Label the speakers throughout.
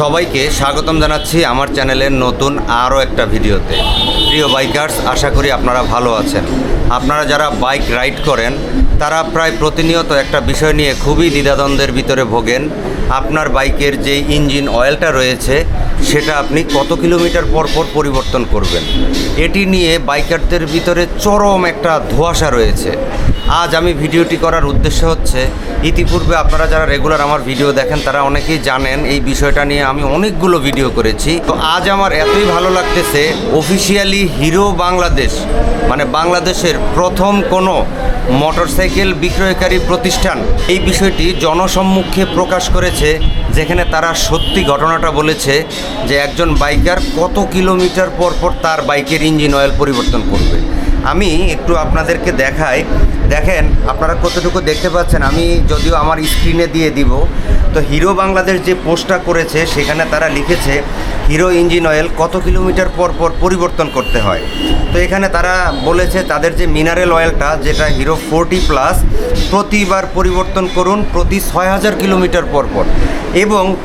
Speaker 1: সবাইকে স্বাগতম জানাচ্ছি আমার চ্যানেলের নতুন আরও একটা ভিডিওতে। প্রিয় বাইকার্স আশা করি আপনারা ভালো আছেন। আপনারা যারা বাইক রাইড করেন, তারা প্রায় প্রতিনিয়ত একটা বিষয় নিয়ে খুবই দ্বিধাদ্বন্দ্বের ভিতরে ভোগেন। আপনার বাইকের যে ইঞ্জিন অয়েলটা রয়েছে, সেটা আপনি কত কিলোমিটার পর পর পরিবর্তন করবেন? এটি নিয়ে বাইকারদের ভিতরে চরম একটা ধোঁয়াশা রয়েছে। আজ আমি ভিডিওটি করার উদ্দেশ্য হচ্ছে, ইতিপূর্বে আপনারা যারা রেগুলার আমার ভিডিও দেখেন, তারা অনেকেই জানেন এই বিষয়টা নিয়ে আমি অনেকগুলো ভিডিও করেছি। তো আজ আমার এতই ভালো লাগতেছে অফিসিয়ালি হিরো বাংলাদেশ মানে বাংলাদেশের প্রথম কোনো মোটরসাইকেল বিক্রয়কারী প্রতিষ্ঠান, এই বিষয়টি জনসম্মুখে প্রকাশ করেছে, যেখানে তারা সত্যি ঘটনাটা বলেছে যে একজন বাইকার কত কিলোমিটার পর পর তার বাইকের ইঞ্জিন অয়েল পরিবর্তন করবে। আমি একটু আপনাদেরকে দেখাই। দেখেন, আপনারা কতটুকু দেখতে পাচ্ছেন, আমি যদিও আমার স্ক্রিনে দিয়ে দিব। তো হিরো বাংলাদেশ যে পোস্টটা করেছে, সেখানে তারা লিখেছে, হিরো ইঞ্জিন অয়েল কত কিলোমিটার পর পর পরিবর্তন করতে হয়? তো এখানে তারা বলেছে, তাদের যে মিনারেল অয়েলটা, যেটা হিরো ফোরটি প্লাস, প্রতিবার পরিবর্তন করুন প্রতি ছয় হাজার কিলোমিটার পর পর। এবং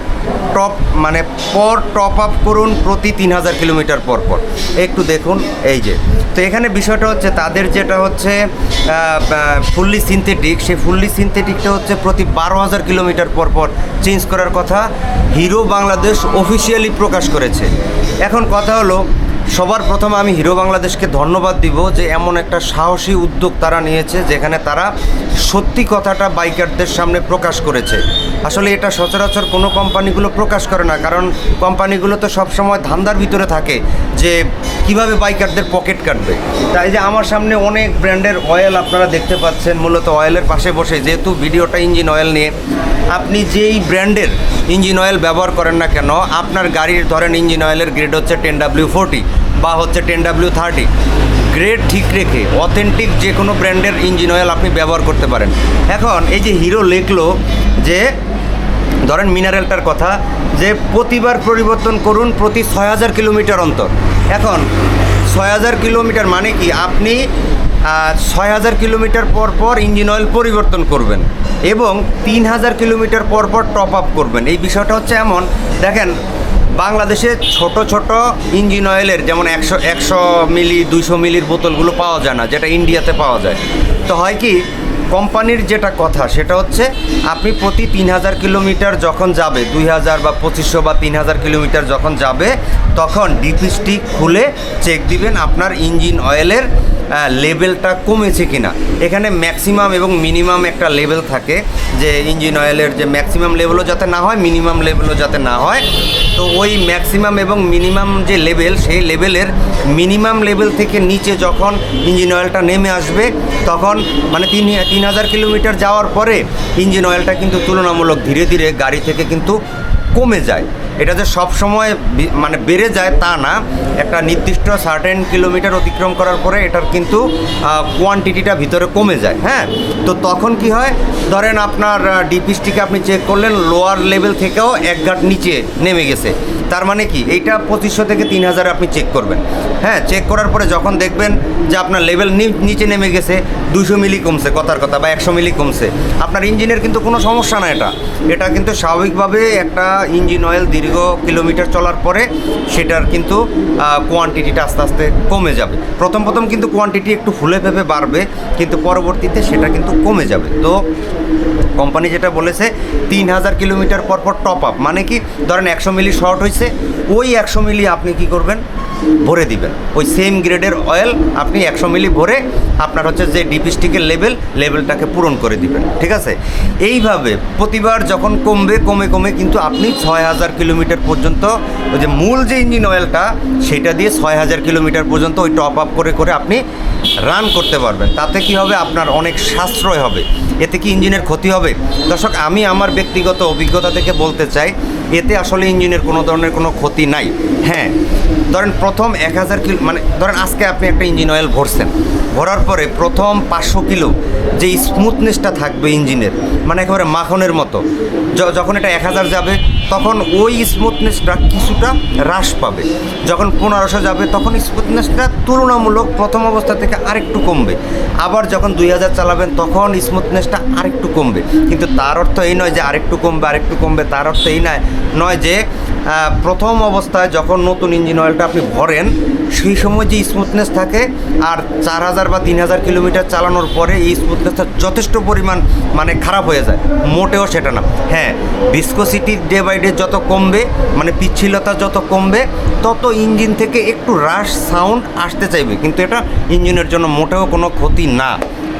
Speaker 1: টপ মানে পর টপ আপ করুন প্রতি তিন হাজার কিলোমিটার পর পর। একটু দেখুন, এই যে। তো এখানে বিষয়টা হচ্ছে তাদের যেটা হচ্ছে ফুললি সিনথেটিক সেই ফুললি সিনথেটিকটা হচ্ছে প্রতি বারো হাজার কিলোমিটার পর পর চেঞ্জ করার কথা হিরো বাংলাদেশ অফিসিয়ালি প্রকাশ করেছে। এখন কথা হলো সবার প্রথমে আমি হিরো বাংলাদেশকে ধন্যবাদ দিব যে এমন একটা সাহসী উদ্যোগ তারা নিয়েছে যেখানে তারা সত্যি কথাটা বাইকারদের সামনে প্রকাশ করেছে। আসলে এটা সচরাচর কোনো কোম্পানিগুলো প্রকাশ করে না, কারণ কোম্পানিগুলো তো সবসময় ধান্দার ভিতরে থাকে যে কীভাবে বাইকারদের পকেট কাটবে। তাই যে আমার সামনে অনেক ব্র্যান্ডের অয়েল আপনারা দেখতে পাচ্ছেন, মূলত অয়েলের পাশে বসে। যেহেতু ভিডিওটা ইঞ্জিন অয়েল নিয়ে আপনি যেই ব্র্যান্ডের ইঞ্জিন অয়েল ব্যবহার করেন না কেন, আপনার গাড়ির ধরেন ইঞ্জিন অয়েলের গ্রেড হচ্ছে টেন ডাব্লিউ ফোরটি বা হচ্ছে টেন ডাব্লিউ থার্টি গ্রেড ঠিক রেখে অথেন্টিক যে কোনো ব্র্যান্ডের ইঞ্জিন অয়েল আপনি ব্যবহার করতে পারেন। এখন এই যে হিরো লেখলো যে, ধরেন মিনারেলটার কথা, যে প্রতিবার পরিবর্তন করুন প্রতি ছয় হাজার কিলোমিটার অন্তর। এখন ছয় হাজার কিলোমিটার মানে কি? আপনি ছয় হাজার কিলোমিটার পর পর ইঞ্জিন অয়েল পরিবর্তন করবেন এবং তিন হাজার কিলোমিটার পর পর টপ আপ করবেন। এই বিষয়টা হচ্ছে এমন, দেখেন, বাংলাদেশে ছোট ছোট ইঞ্জিন অয়েলের যেমন একশো একশো মিলি, দুইশো মিলির বোতলগুলো পাওয়া যায় না, যেটা ইন্ডিয়াতে পাওয়া যায়। তো হয় কি, কোম্পানির যেটা কথা, সেটা হচ্ছে আপনি প্রতি তিন হাজার কিলোমিটার যখন যাবে, দুই হাজার বা পঁচিশশো বা তিন হাজার কিলোমিটার যখন যাবে, তখন ডিপিসটি খুলে চেক দিবেন আপনার ইঞ্জিন অয়েলের লেভেলটা কমেছে কিনা। এখানে ম্যাক্সিমাম এবং মিনিমাম একটা লেভেল থাকে যে ইঞ্জিন অয়েলের যে ম্যাক্সিমাম লেভেলও যাতে না হয় মিনিমাম লেভেলও যাতে না হয়। তো ওই ম্যাক্সিমাম এবং মিনিমাম যে লেভেল সেই লেভেলের মিনিমাম লেভেল থেকে নিচে যখন ইঞ্জিন অয়েলটা নেমে আসবে, তখন মানে তিন তিন হাজার কিলোমিটার যাওয়ার পরে ইঞ্জিন অয়েলটা কিন্তু তুলনামূলক ধীরে ধীরে গাড়ি থেকে কিন্তু কমে যায়। এটা যে সব সময় মানে বেড়ে যায় তা না। একটা নির্দিষ্ট সার্টেন কিলোমিটার অতিক্রম করার পরে এটার কিন্তু কোয়ান্টিটিটা ভিতরে কমে যায় হ্যাঁ? তো তখন কি হয়? ধরেন আপনার ডিপিসটিকে আপনি চেক করলেন লোয়ার লেভেল থেকেও এক ঘাট নিচে নেমে গেছে। তার মানে কি? এইটা পঁচিশশো থেকে তিন হাজার আপনি চেক করবেন। হ্যাঁ চেক করার পরে যখন দেখবেন যে আপনার লেভেল নিচে নেমে গেছে দুশো মিলি কমছে, কথার কথা, বা একশো মিলি কমছে। আপনার ইঞ্জিনের কিন্তু কোনো সমস্যা না এটা। এটা কিন্তু স্বাভাবিকভাবে একটা ইঞ্জিন অয়েল দীর্ঘ কিলোমিটার চলার পরে সেটার কিন্তু কোয়ান্টিটিটা আস্তে আস্তে কমে যাবে। প্রথম প্রথম কিন্তু কোয়ান্টিটি একটু ফুলে ফেপে বাড়বে, কিন্তু পরবর্তীতে সেটা কিন্তু কমে যাবে। তো কোম্পানি যেটা বলেছে তিন হাজার কিলোমিটার পর পর টপ আপ মানে কি, ধরেন একশো মিলি শর্ট হয়েছে ওই একশো মিলি আপনি কি করবেন? ভরে দিবেন। ওই সেম গ্রেডের অয়েল আপনি একশো মিলি ভরে আপনার হচ্ছে যে ডিপিস্টিকের লেভেল লেভেলটাকে পূরণ করে দিবেন। ঠিক আছে? এইভাবে প্রতিবার যখন কমবে, কমে কমে কিন্তু আপনি ছয় হাজার কিলোমিটার পর্যন্ত ওই যে মূল যে ইঞ্জিন অয়েলটা সেটা দিয়ে ছয় হাজার কিলোমিটার পর্যন্ত ওই টপ আপ করে করে আপনি রান করতে পারবেন। তাতে কি হবে? আপনার অনেক সাশ্রয় হবে। এতে কি ইঞ্জিনের ক্ষতি হবে? দর্শক আমি আমার ব্যক্তিগত অভিজ্ঞতা থেকে বলতে চাই এতে আসলে ইঞ্জিনের কোনো ধরনের কোনো ক্ষতি নাই। হ্যাঁ ধরেন প্রথম এক হাজার কিলো মানে ধরেন আজকে আপনি একটা ইঞ্জিন অয়েল ভরছেন। ভরার পরে প্রথম পাঁচশো কিলো যে স্মুথনেসটা থাকবে ইঞ্জিনের মানে একেবারে মাখনের মতো যখন এটা এক হাজার যাবে, তখন ওই স্মুথনেসটা কিছুটা হ্রাস পাবে। যখন পনেরোশো যাবে, তখন স্মুথনেসটা তুলনামূলক প্রথম অবস্থা থেকে আরেকটু কমবে। আবার যখন দুই হাজার চালাবেন, তখন স্মুথনেসটা আরেকটু কমবে। কিন্তু তার অর্থ এই নয় যে আরেকটু কমবে আরেকটু কমবে, তার অর্থ এই নয়। নয় যে প্রথম অবস্থায় যখন নতুন ইঞ্জিন অয়েলটা আপনি ভরেন, সেই সময় যে স্মুথনেস থাকে আর চার হাজার বা তিন হাজার কিলোমিটার চালানোর পরে এই স্মুথনেসটা যথেষ্ট পরিমাণ মানে খারাপ হয়ে যায়। মোটেও সেটা না। হ্যাঁ ভিসকোসিটি ডে বাই ডে যত কমবে মানে পিচ্ছিলতা যত কমবে, তত ইঞ্জিন থেকে একটু রাশ সাউন্ড আসতে চাইবে। কিন্তু এটা ইঞ্জিনের জন্য মোটেও কোনো ক্ষতি না।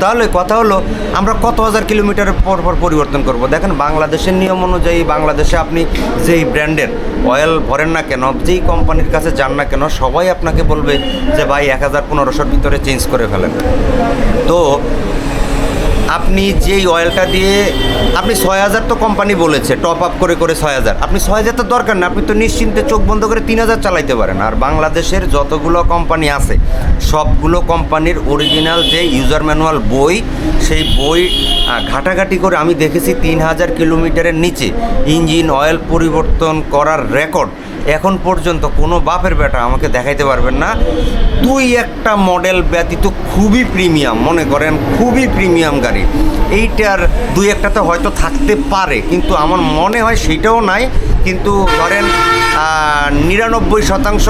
Speaker 1: তাহলে কথা হলো, আমরা কত হাজার কিলোমিটার পর পর পরিবর্তন করব? দেখেন বাংলাদেশের নিয়ম অনুযায়ী বাংলাদেশে আপনি যেই ব্র্যান্ডের অয়েল ভরেন না কেন, যেই কোম্পানির কাছে যান না কেন, সবাই আপনাকে বলবে যে, ভাই, এক হাজার পনেরোশোর ভিতরে চেঞ্জ করে ফেলেন। তো আপনি যেই অয়েলটা দিয়ে, আপনি ছয় হাজার তো কোম্পানি বলেছে টপ আপ করে করে ছয় হাজার। আপনি ছয় হাজার তো দরকার না, আপনি তো নিশ্চিন্তে চোখ বন্ধ করে তিন হাজার চালাইতে পারেন। আর বাংলাদেশের যতগুলো কোম্পানি আছে, সবগুলো কোম্পানির অরিজিনাল যে ইউজার ম্যানুয়াল বই, সেই বই ঘাটাঘাটি করে আমি দেখেছি তিন হাজার কিলোমিটারের নিচে। ইঞ্জিন অয়েল পরিবর্তন করার রেকর্ড এখন পর্যন্ত কোনো বাপের বেটা আমাকে দেখাইতে পারবেন না। দুই একটা মডেল ব্যতীত খুবই প্রিমিয়াম মনে করেন খুবই প্রিমিয়াম গাড়ি। এইটার দুই একটা তো হয়তো থাকতে পারে, কিন্তু আমার মনে হয় সেটাও নাই। কিন্তু ধরেন নিরানব্বই শতাংশ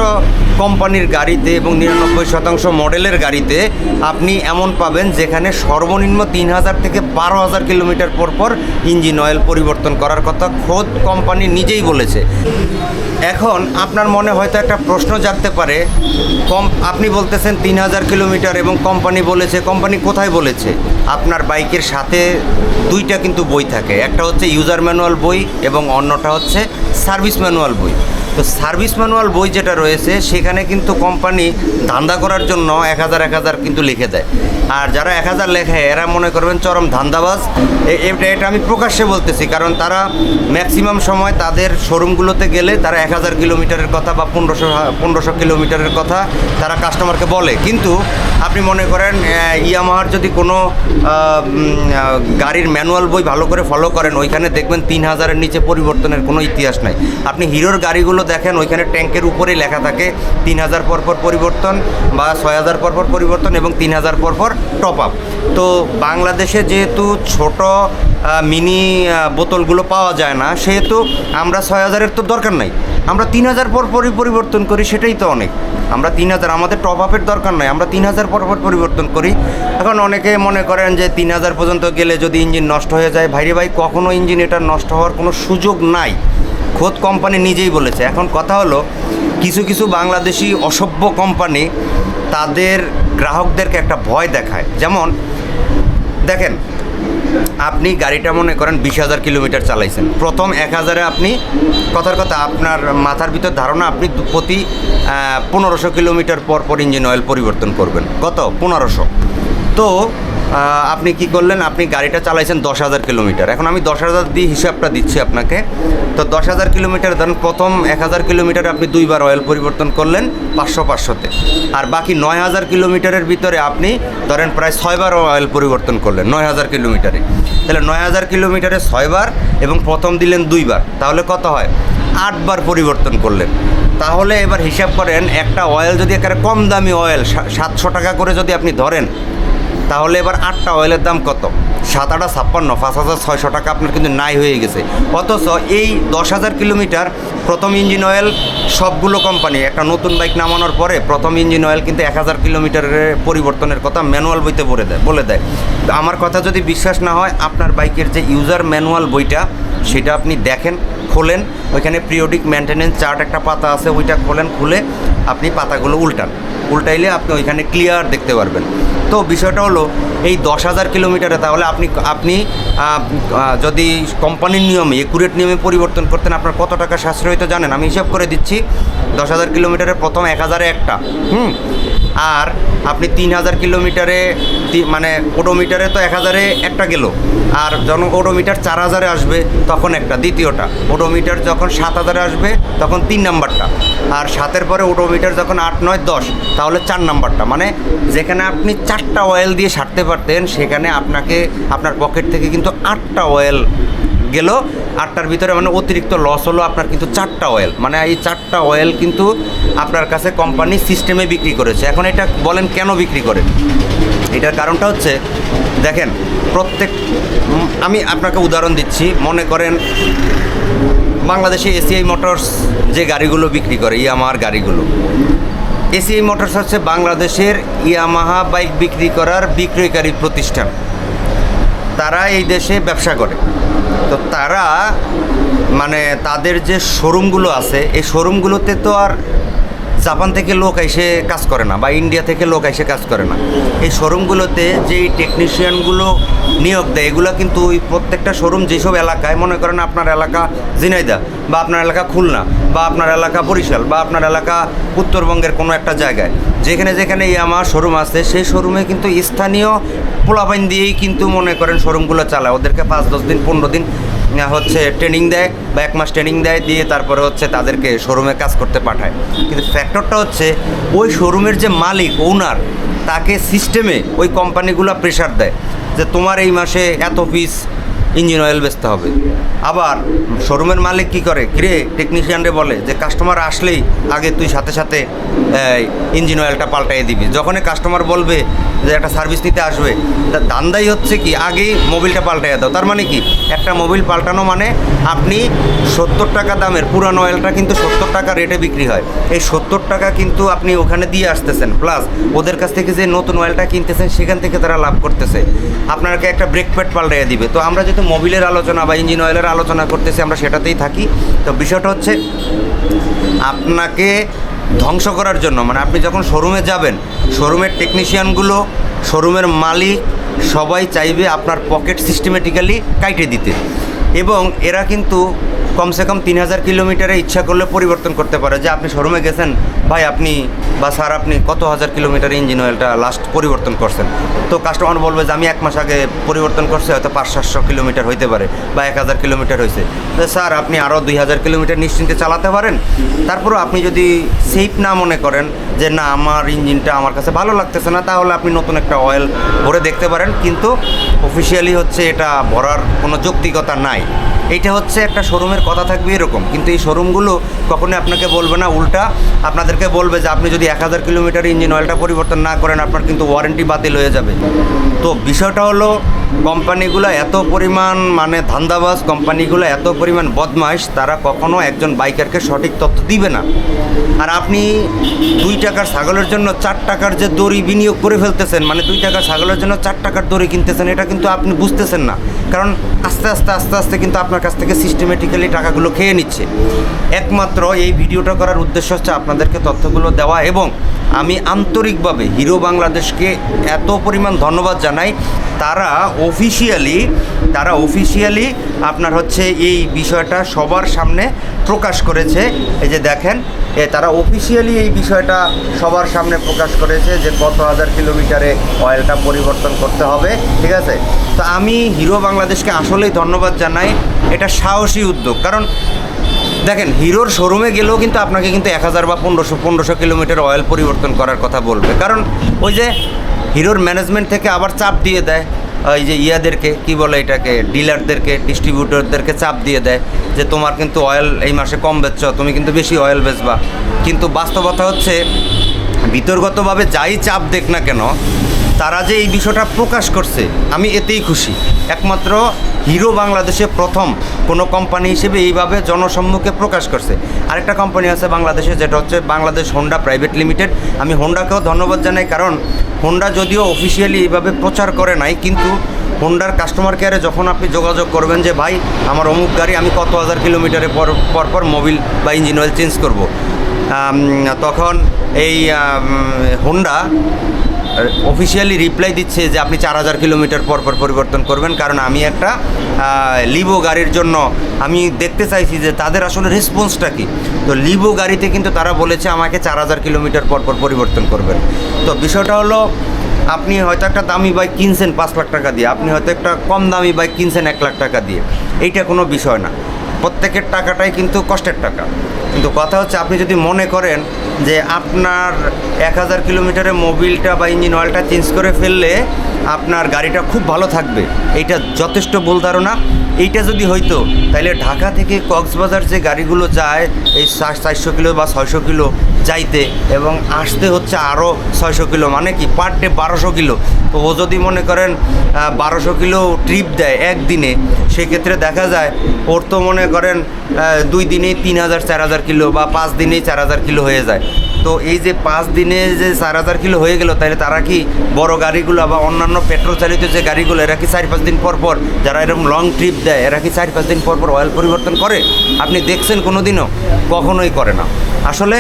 Speaker 1: কোম্পানির গাড়িতে এবং নিরানব্বই শতাংশ মডেলের গাড়িতে আপনি এমন পাবেন যেখানে সর্বনিম্ন তিন হাজার থেকে বারো হাজার কিলোমিটার পর পর ইঞ্জিন অয়েল পরিবর্তন করার কথা খোদ কোম্পানি নিজেই বলেছে। এখন আপনার মনে হয়তো একটা প্রশ্ন জাগতে পারে, কম, আপনি বলতেছেন তিন হাজার কিলোমিটার এবং কোম্পানি বলেছে, কোম্পানি কোথায় বলেছে? আপনার বাইকের সাথে দুইটা কিন্তু বই থাকে, একটা হচ্ছে ইউজার ম্যানুয়াল বই এবং অন্যটা হচ্ছে সার্ভিস ম্যানুয়াল বই। তো সার্ভিস ম্যানুয়াল বই যেটা রয়েছে, সেখানে কিন্তু কোম্পানি ধান্দা করার জন্য এক হাজার এক হাজার কিন্তু লিখে দেয়। আর যারা এক হাজার লেখে, এরা মনে করবেন চরম ধান্দাবাজ। এটা এটা আমি প্রকাশ্যে বলতেছি, কারণ তারা ম্যাক্সিমাম সময় তাদের শোরুমগুলোতে গেলে তারা এক হাজার কিলোমিটারের কথা বা পনেরোশো পনেরোশো কিলোমিটারের কথা তারা কাস্টমারকে বলে। কিন্তু আপনি মনে করেন ইয়ামাহার যদি কোনো গাড়ির ম্যানুয়াল বই ভালো করে ফলো করেন, ওইখানে দেখবেন তিন হাজারের নিচে পরিবর্তনের কোনো ইতিহাস নাই। আপনি হিরোর গাড়িগুলো দেখেন, ওইখানে ট্যাঙ্কের উপরেই লেখা থাকে, তিন হাজার পর পর পরিবর্তন বা ছয় হাজার পর পর পরিবর্তন এবং তিন হাজার পর পর টপ আপ তো বাংলাদেশে যেহেতু ছোট মিনি বোতলগুলো পাওয়া যায় না, সেহেতু আমরা ছয় হাজারের তো দরকার নাই। আমরা তিন হাজার পর পরই পরিবর্তন করি, সেটাই তো অনেক। আমরা তিন হাজার, আমাদের টপ আপের দরকার নাই, আমরা তিন হাজার পর পর পরিবর্তন করি। এখন অনেকে মনে করেন যে তিন হাজার পর্যন্ত গেলে যদি ইঞ্জিন নষ্ট হয়ে যায়, ভাইরে ভাই, কখনো ইঞ্জিন এটা নষ্ট হওয়ার কোনো সুযোগ নাই। খোদ কোম্পানি নিজেই বলেছে। এখন কথা হলো, কিছু কিছু বাংলাদেশি অসভ্য কোম্পানি তাদের গ্রাহকদেরকে একটা ভয় দেখায়। যেমন, দেখেন, আপনি গাড়িটা মনে করেন বিশ হাজার কিলোমিটার চালাইছেন। প্রথম এক হাজারে আপনি, কথার কথা, আপনার মাথার ভিতর ধারণা, আপনি প্রতি পনেরোশো কিলোমিটার পর পর ইঞ্জিন অয়েল পরিবর্তন করবেন। কত? পনেরোশো। তো আপনি কি করলেন? আপনি গাড়িটা চালাইছেন দশ হাজার কিলোমিটার। এখন আমি দশ হাজার দিয়ে হিসাবটা দিচ্ছি আপনাকে। তো দশ হাজার কিলোমিটার ধরেন প্রথম এক হাজার কিলোমিটার আপনি দুইবার অয়েল পরিবর্তন করলেন পাঁচশো পাঁচশোতে। আর বাকি নয় হাজার কিলোমিটারের ভিতরে আপনি ধরেন প্রায় ছয়বার অয়েল পরিবর্তন করলেন, নয় হাজার কিলোমিটারে। তাহলে নয় হাজার কিলোমিটারে ছয়বার এবং প্রথম দিলেন দুইবার, তাহলে কত হয়? আটবার পরিবর্তন করলেন। তাহলে এবার হিসাব করেন, একটা অয়েল যদি একেবারে কম দামি অয়েল সাতশো টাকা করে যদি আপনি ধরেন তাহলে এবার আটটা অয়েলের দাম কত? সাত আটা ছাপ্পান্ন, পাঁচ হাজার ছয়শো টাকা আপনার কিন্তু নাই হয়ে গেছে। অথচ এই দশ হাজার কিলোমিটার প্রথম ইঞ্জিন অয়েল সবগুলো কোম্পানি একটা নতুন বাইক নামানোর পরে প্রথম ইঞ্জিন অয়েল কিন্তু এক হাজার কিলোমিটারের পরিবর্তনের কথা ম্যানুয়াল বইতে বলে দেয় বলে দেয়। আমার কথা যদি বিশ্বাস না হয়, আপনার বাইকের যে ইউজার ম্যানুয়াল বইটা, সেটা আপনি দেখেন, খোলেন, ওইখানে পিরিয়ডিক মেনটেনেন্স চার্ট একটা পাতা আছে, ওইটা খোলেন, খুলে আপনি পাতাগুলো উল্টান। উল্টাইলে আপনি ওইখানে ক্লিয়ার দেখতে পারবেন। তো বিষয়টা হলো, এই দশ হাজার কিলোমিটারে তাহলে আপনি আপনি যদি কোম্পানির নিয়মে একুরেট নিয়মে পরিবর্তন করতেন, আপনার কত টাকা সাশ্রয় হতো জানেন, আমি হিসাব করে দিচ্ছি, দশ হাজার কিলোমিটারে প্রথম এক হাজারে একটা, হুম? আর আপনি তিন হাজার কিলোমিটারে মানে ওডোমিটারে তো এক হাজারে একটা গেল, আর যখন ওডোমিটার চার হাজারে আসবে, তখন একটা, দ্বিতীয়টা ওডোমিটার যখন সাত হাজারে আসবে, তখন তিন নাম্বারটা আর সাতের পরে ওডোমিটার যখন আট, নয়, দশ, তাহলে চার নাম্বারটা। মানে যেখানে আপনি চারটা অয়েল দিয়ে সারতে পারতেন, সেখানে আপনাকে, আপনার পকেট থেকে কিন্তু আটটা অয়েল গেল। আটটার ভিতরে মানে অতিরিক্ত লস হলো আপনার কিন্তু চারটা অয়েল মানে এই চারটা অয়েল কিন্তু আপনার কাছে কোম্পানি সিস্টেমে বিক্রি করেছে। এখন এটা বলেন কেন বিক্রি করে? এটার কারণটা হচ্ছে, দেখেন, প্রত্যেক আমি আপনাকে উদাহরণ দিচ্ছি। মনে করেন বাংলাদেশে এসিআই মোটরস যে গাড়িগুলো বিক্রি করে, ইয়ামাহার গাড়িগুলো। এসিআই মোটরস হচ্ছে বাংলাদেশের ইয়ামাহা বাইক বিক্রি করার বিক্রয়কারী প্রতিষ্ঠান। তারা এই দেশে ব্যবসা করে। তো তারা মানে তাদের যে শোরুমগুলো আছে, এই শোরুমগুলোতে তো আর জাপান থেকে লোক এসে কাজ করে না বা ইন্ডিয়া থেকে লোক এসে কাজ করে না। এই শোরুমগুলোতে যেই টেকনিশিয়ানগুলো নিয়োগ দেয়, এগুলো কিন্তু ওই প্রত্যেকটা শোরুম যেসব এলাকায়, মনে করেন আপনার এলাকা ঝিনাইদা বা আপনার এলাকা খুলনা বা আপনার এলাকা বরিশাল বা আপনার এলাকা উত্তরবঙ্গের কোনো একটা জায়গায়, যেখানে যেখানে ইয়ামা শোরুম আছে, সেই শোরুমে কিন্তু স্থানীয় পোলাপাইন দিয়েই কিন্তু মনে করেন শোরুমগুলো চালায়। ওদেরকে পাঁচ, দশ দিন, পনেরো দিন হচ্ছে ট্রেনিং দেয় বা এক মাস ট্রেনিং দেয়, দিয়ে তারপরে হচ্ছে তাদেরকে শোরুমে কাজ করতে পাঠায়। কিন্তু ফ্যাক্টরটা হচ্ছে, ওই শোরুমের যে মালিক ওনার তাকে সিস্টেমে ওই কোম্পানিগুলো প্রেশার দেয় যে তোমার এই মাসে এত পিস ইঞ্জিন অয়েল বেচতে হবে। আবার শোরুমের মালিক কি করে? কিরে টেকনিশিয়ানরে বলে যে কাস্টমার আসলেই আগে তুই সাথে সাথে ইঞ্জিন অয়েলটা পাল্টাই দিবি। যখনই কাস্টমার বলবে যে একটা সার্ভিস নিতে আসবে, তা দান্দাই হচ্ছে কি, আগেই মোবিলটা পাল্টাই দাও। তার মানে কি, একটা মোবিল পাল্টানো মানে আপনি সত্তর টাকা দামের পুরানো অয়েলটা কিন্তু সত্তর টাকা রেটে বিক্রি হয়। এই সত্তর টাকা কিন্তু আপনি ওখানে দিয়ে আসতেছেন প্লাস ওদের কাছ থেকে যে নতুন অয়েলটা কিনতেছেন, সেখান থেকে তারা লাভ করতেছে। আপনাকে একটা ব্রেক প্যাড পাল্টাইয়া দিবে। তো আমরা যেহেতু মোবিলের আলোচনা বা ইঞ্জিন অয়েলের আলোচনা করতেছি, আমরা সেটাতেই থাকি। তো বিষয়টা হচ্ছে, আপনাকে ধ্বংস করার জন্য। মানে আপনি যখন শোরুমে যাবেন শোরুমের টেকনিশিয়ানগুলো শোরুমের মালিক সবাই চাইবে আপনার পকেট সিস্টেমেটিক্যালি কাইটে দিতে। এবং এরা কিন্তু কমসে কম তিন হাজার কিলোমিটারে ইচ্ছা করলে পরিবর্তন করতে পারে। যে আপনি শোরুমে গেছেন, ভাই আপনি বা স্যার আপনি কত হাজার কিলোমিটার ইঞ্জিন অয়েলটা লাস্ট পরিবর্তন করছেন? তো কাস্টমার বলবে যে, আমি এক মাস আগে পরিবর্তন করছি, হয়তো পাঁচ, সাতশো কিলোমিটার হইতে পারে বা এক হাজার কিলোমিটার হয়েছে তো স্যার, আপনি আরও দুই হাজার কিলোমিটার নিশ্চিন্তে চালাতে পারেন। তারপরও আপনি যদি সেফ না মনে করেন যে, না, আমার ইঞ্জিনটা আমার কাছে ভালো লাগতেছে না, তাহলে আপনি নতুন একটা অয়েল ভরে দেখতে পারেন। কিন্তু অফিসিয়ালি হচ্ছে এটা ভরার কোনো যৌক্তিকতা নাই। এইটা হচ্ছে একটা শোরুমের কথা থাকবে এরকম। কিন্তু এই শোরুমগুলো কখনোই আপনাকে বলবে না, উল্টা আপনাদেরকে বলবে যে আপনি যদি এক হাজার কিলোমিটার ইঞ্জিন অয়েলটা পরিবর্তন না করেন, আপনার কিন্তু ওয়ারেন্টি বাতিল হয়ে যাবে। তো বিষয়টা হলো, কোম্পানিগুলো এত পরিমাণ মানে ধান্দাবাজ, কোম্পানিগুলো এত পরিমাণ বদমাইশ, তারা কখনো একজন বাইকারকে সঠিক তথ্য দিবে না। আর আপনি দুই টাকার ছাগলের জন্য চার টাকার যে দড়ি বিনিয়োগ করে ফেলতেছেন মানে দুই টাকার ছাগলের জন্য চার টাকার দড়ি কিনতেছেন, এটা কিন্তু আপনি বুঝতেছেন না। কারণ আস্তে আস্তে আস্তে আস্তে কিন্তু আপনার কাছ থেকে সিস্টেমেটিক্যালি টাকাগুলো খেয়ে নিচ্ছে। একমাত্র এই ভিডিওটা করার উদ্দেশ্য হচ্ছে আপনাদেরকে তথ্যগুলো দেওয়া এবং আমি আন্তরিকভাবে হিরো বাংলাদেশকে এত পরিমাণ ধন্যবাদ জানাই। তারা অফিসিয়ালি তারা অফিসিয়ালি আপনার হচ্ছে এই বিষয়টা সবার সামনে প্রকাশ করেছে। এই যে দেখেন, এ তারা অফিসিয়ালি এই বিষয়টা সবার সামনে প্রকাশ করেছে যে কত হাজার কিলোমিটারে অয়েলটা পরিবর্তন করতে হবে, ঠিক আছে? তো আমি হিরো বাংলাদেশকে আসলেই ধন্যবাদ জানাই। এটা সাহসী উদ্যোগ। কারণ দেখেন, হিরোর শোরুমে গেলেও কিন্তু আপনাকে কিন্তু এক হাজার বা পনেরোশো পনেরোশো কিলোমিটার অয়েল পরিবর্তন করার কথা বলবে। কারণ ওই যে হিরোর ম্যানেজমেন্ট থেকে আবার চাপ দিয়ে দেয়। ওই যে ইয়াদেরকে, কি বলে এটাকে, ডিলারদেরকে, ডিস্ট্রিবিউটরদেরকে চাপ দিয়ে দেয় যে তোমার কিন্তু অয়েল এই মাসে কম বেচছ, তুমি কিন্তু বেশি অয়েল বেচবা। কিন্তু বাস্তবতা হচ্ছে, বিতর্গতভাবে যাই চাপ দেখ না কেন, তারা যে এই বিষয়টা প্রকাশ করছে, আমি এতেই খুশি। একমাত্র হিরো বাংলাদেশে প্রথম কোনো কোম্পানি হিসেবে এইভাবে জনসম্মুখে প্রকাশ করছে। আরেকটা কোম্পানি আছে বাংলাদেশে, যেটা হচ্ছে বাংলাদেশ হোন্ডা প্রাইভেট লিমিটেড আমি হোন্ডাকেও ধন্যবাদ জানাই, কারণ হোন্ডা যদিও অফিসিয়ালি এইভাবে প্রচার করে নাই, কিন্তু হোন্ডার কাস্টমার কেয়ারে যখন আপনি যোগাযোগ করবেন যে, ভাই, আমার অমুক গাড়ি, আমি কত হাজার কিলোমিটারে পর পর পর মোবিল বা ইঞ্জিন অয়েল চেঞ্জ করব। তখন এই হোন্ডা অফিসিয়ালি রিপ্লাই দিচ্ছে যে আপনি চার হাজার কিলোমিটার পর পর পরিবর্তন করবেন, কারণ আমি একটা লিভো গাড়ির জন্য আমি দেখতে চাইছি যে তাদের আসলে রেসপন্সটা কী। তো লিভো গাড়িতে কিন্তু তারা বলেছে আমাকে চার হাজার কিলোমিটার পর পর পরিবর্তন করবেন। তো বিষয়টা হলো, আপনি হয়তো একটা দামি বাইক কিনছেন পাঁচ লাখ টাকা দিয়ে, আপনি হয়তো একটা কম দামি বাইক কিনছেন এক লাখ টাকা দিয়ে। এইটা কোনো বিষয় না। প্রত্যেকের টাকাটাই কিন্তু কষ্টের টাকা। কিন্তু কথা হচ্ছে, আপনি যদি মনে করেন যে আপনার এক হাজার কিলোমিটারে মোবিলটা বা ইঞ্জিন অয়েলটা চেঞ্জ করে ফেললে আপনার গাড়িটা খুব ভালো থাকবে। এইটা যথেষ্ট ভুল ধারণা। এইটা যদি হইতো তাহলে ঢাকা থেকে কক্সবাজার যে গাড়িগুলো যায়, এই চারশো কিলো বা ছয়শো কিলো যাইতে এবং আসতে হচ্ছে আরও ছয়শো কিলো মানে কি পার ডে বারোশো কিলো। তো ও যদি মনে করেন বারোশো কিলো ট্রিপ দেয় একদিনে, সেক্ষেত্রে দেখা যায়, ওর তো মনে করেন দুই দিনেই তিন হাজার, চার হাজার কিলো বা পাঁচ দিনেই চার হাজার কিলো হয়ে যায়। তো এই যে পাঁচ দিনে যে চার হাজার কিলো হয়ে গেল, তাহলে তারা কি বড় গাড়িগুলো বা অন্যান্য পেট্রোল চালিত যে গাড়িগুলো, এরা কি চার পাঁচ দিন পর পর যারা এরকম লং ট্রিপ দেয়, এরা কি চার পাঁচ দিন পর পর অয়েল পরিবর্তন করে? আপনি দেখছেন কোনো দিনও কখনোই করে না। আসলে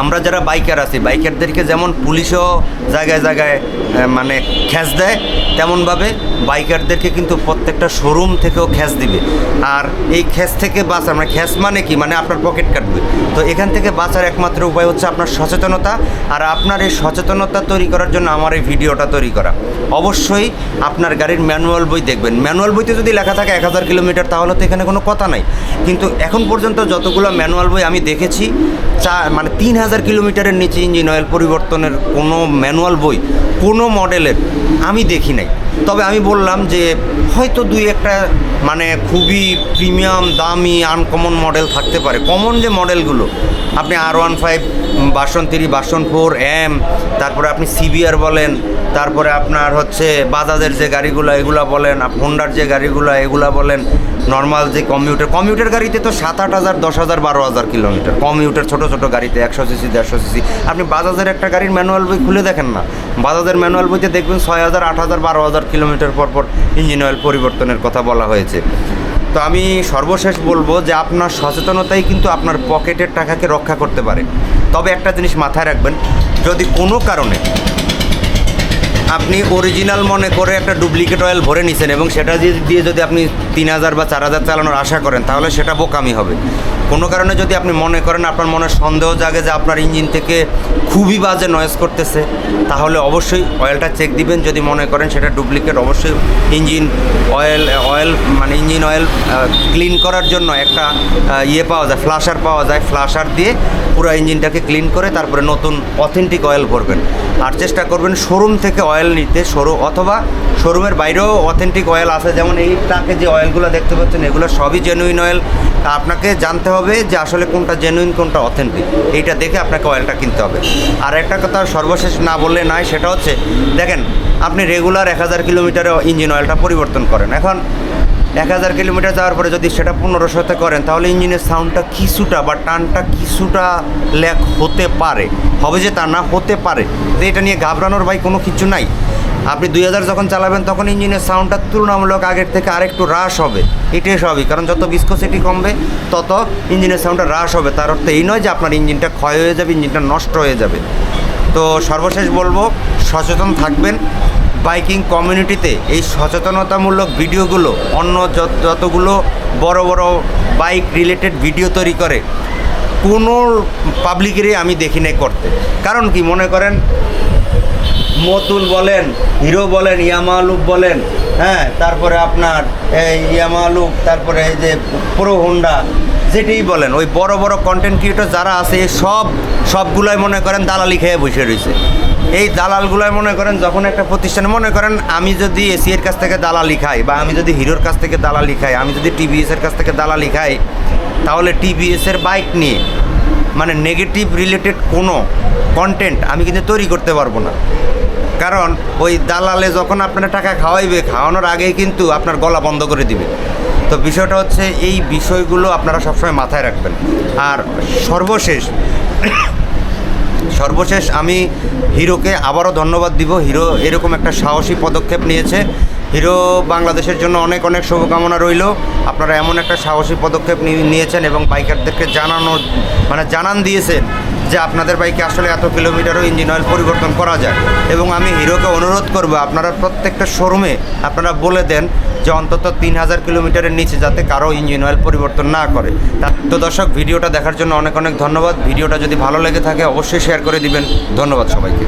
Speaker 1: আমরা যারা বাইকার আছি, বাইকারদেরকে যেমন পুলিশও জায়গায় জায়গায় মানে খ্যাচ দেয়, তেমনভাবে বাইকারদেরকে কিন্তু প্রত্যেকটা শোরুম থেকেও খ্যাচ দিবে। আর এই খ্যাচ থেকে বাঁচার মানে খ্যাচ মানে কি? মানে আপনার পকেট কাটবে। তো এখান থেকে বাঁচার একমাত্র উপায় হচ্ছে আপনার সচেতনতা। আর আপনার এই সচেতনতা তৈরি করার জন্য আমার এই ভিডিওটা তৈরি করা। অবশ্যই আপনার গাড়ির ম্যানুয়াল বই দেখবেন। ম্যানুয়াল বইতে যদি লেখা থাকে এক হাজার কিলোমিটার, তাহলে তো এখানে কোনো কথা নাই। কিন্তু এখন পর্যন্ত যতগুলো ম্যানুয়াল বই আমি দেখেছি, চা মানে তিন হাজার কিলোমিটারের নিচে ইঞ্জিন অয়েল পরিবর্তনের কোনো ম্যানুয়াল বই, কোনো মডেলের আমি দেখি নাই। তবে আমি বললাম যে হয়তো দুই একটা মানে খুবই প্রিমিয়াম দামি আনকমন মডেল থাকতে পারে। কমন যে মডেলগুলো আপনি R one five version three, version four M তারপরে আপনি সিবিআর বলেন, তারপরে আপনার হচ্ছে বাজাজের যে গাড়িগুলো, এগুলা বলেন হোন্ডার যে গাড়িগুলো, এগুলা বলেন নর্মাল যে কমিউটার কমিউটার গাড়িতে তো সাত, আট হাজার, দশ হাজার, বারো হাজার কিলোমিটার কমিউটার ছোটো ছোটো গাড়িতে, একশো সিসি দেড়শো সিসি আপনি বাজাজের একটা গাড়ির ম্যানুয়াল বই খুলে দেখেন না? বাজাজের ম্যানুয়াল বইতে দেখবেন ছয় হাজার, আট হাজার, বারো হাজার কিলোমিটার পর পর ইঞ্জিন অয়েল পরিবর্তনের কথা বলা হয়েছে। তো আমি সর্বশেষ বলব যে আপনার সচেতনতাই কিন্তু আপনার পকেটের টাকাকে রক্ষা করতে পারে। তবে একটা জিনিস মাথায় রাখবেন, যদি কোনো কারণে আপনি অরিজিনাল মনে করে একটা ডুপ্লিকেট অয়েল ভরে নিছেন এবং সেটা দিয়ে যদি আপনি তিন হাজার বা চার হাজার চালানোর আশা করেন, তাহলে সেটা বোকামি হবে। কোনো কারণে যদি আপনি মনে করেন, আপনার মনে সন্দেহ জাগে যে আপনার ইঞ্জিন থেকে খুবই বাজে নয়েজ করতেছে, তাহলে অবশ্যই অয়েলটা চেক দিবেন। যদি মনে করেন সেটা ডুপ্লিকেট অবশ্যই ইঞ্জিন অয়েল অয়েল মানে ইঞ্জিন অয়েল ক্লিন করার জন্য একটা ইয়ে পাওয়া যায় ফ্লাশার পাওয়া যায়। ফ্লাশার দিয়ে পুরো ইঞ্জিনটাকে ক্লিন করে তারপরে নতুন অথেন্টিক অয়েল ভরবেন। আর চেষ্টা করবেন শোরুম থেকে অয়েল নিতে শোরুম অথবা শোরুমের বাইরেও অথেন্টিক অয়েল আছে। যেমন এই ট্রাকে যে অয়েলগুলো দেখতে পাচ্ছেন, এগুলো সবই জেনুইন অয়েল আপনাকে জানতে হবে যে আসলে কোনটা জেনুইন কোনটা অথেন্টিক এইটা দেখে আপনাকে অয়েলটা কিনতে হবে। আর একটা কথা সর্বশেষ না বললে নাই, সেটা হচ্ছে, দেখেন, আপনি রেগুলার এক হাজার কিলোমিটারে ইঞ্জিন অয়েলটা পরিবর্তন করেন। এখন এক হাজার কিলোমিটার যাওয়ার পরে যদি সেটা পনেরোশোতে করেন, তাহলে ইঞ্জিনের সাউন্ডটা কিছুটা বা টানটা কিছুটা ল্যাক হতে পারে। হবে যে তা না, হতে পারে। তো এটা নিয়ে ঘাবড়ানোর ভাই কোনো কিছু নাই। আপনি দুই হাজার যখন চালাবেন, তখন ইঞ্জিনের সাউন্ডটা তুলনামূলক আগের থেকে আরেকটু হ্রাস হবে। এটাই স্বাভাবিক, কারণ যত বিস্কোসিটি কমবে, তত ইঞ্জিনের সাউন্ডটা হ্রাস হবে। তার অর্থ এই নয় যে আপনার ইঞ্জিনটা ক্ষয় হয়ে যাবে, ইঞ্জিনটা নষ্ট হয়ে যাবে। তো সর্বশেষ বলব, সচেতন থাকবেন। বাইকিং কমিউনিটিতে এই সচেতনতামূলক ভিডিওগুলো, অন্য যত- যতগুলো বড় বড় বাইক রিলেটেড ভিডিও তৈরি করে, কোনো পাবলিকেরই আমি দেখি নাই করতে। কারণ কি? মনে করেন মতুল বলেন, হিরো বলেন, ইয়ামালুক বলেন হ্যাঁ তারপরে আপনার এই ইয়ামালুক, তারপরে এই যে প্রো হোন্ডা, যেটাই বলেন, ওই বড় বড় কন্টেন্ট ক্রিয়েটর যারা আছে সব, সবগুলাই মনে করেন দালালি খেয়ে বসে রয়েছে। এই দালালগুলাই মনে করেন যখন একটা প্রতিষ্ঠানে, মনে করেন আমি যদি এসিএর কাছ থেকে দালালি খাই বা আমি যদি হিরোর কাছ থেকে দালালি খাই, আমি যদি টিভিএসের কাছ থেকে দালালি খাই, তাহলে টিভিএসের বাইক নিয়ে মানে নেগেটিভ রিলেটেড কোনো কন্টেন্ট আমি কিন্তু তৈরি করতে পারব না। কারণ ওই দালালে যখন আপনার টাকা খাওয়াইবে, খাওয়ানোর আগেই কিন্তু আপনার গলা বন্ধ করে দিবে। তো বিষয়টা হচ্ছে এই বিষয়গুলো আপনারা সবসময় মাথায় রাখবেন। আর সর্বশেষ সর্বশেষ আমি হিরোকে আবারও ধন্যবাদ দিব। হিরো এরকম একটা সাহসী পদক্ষেপ নিয়েছে। হিরো বাংলাদেশের জন্য অনেক অনেক শুভকামনা রইল। আপনারা এমন একটা সাহসী পদক্ষেপ নিয়েছেন এবং বাইকারদেরকে জানানো মানে জানান দিয়েছেন যে আপনাদের বাইকে আসলে এত কিলোমিটারও ইঞ্জিন অয়েল পরিবর্তন করা যায়। এবং আমি হিরোকে অনুরোধ করব, আপনারা প্রত্যেকটা শোরুমে আপনারা বলে দেন যে অন্তত তিন হাজার কিলোমিটারের নিচে যাতে কারও ইঞ্জিন অয়েল পরিবর্তন না করে। তা- দর্শক, ভিডিওটা দেখার জন্য অনেক অনেক ধন্যবাদ। ভিডিওটা যদি ভালো লেগে থাকে, অবশ্যই শেয়ার করে দিবেন। ধন্যবাদ সবাইকে।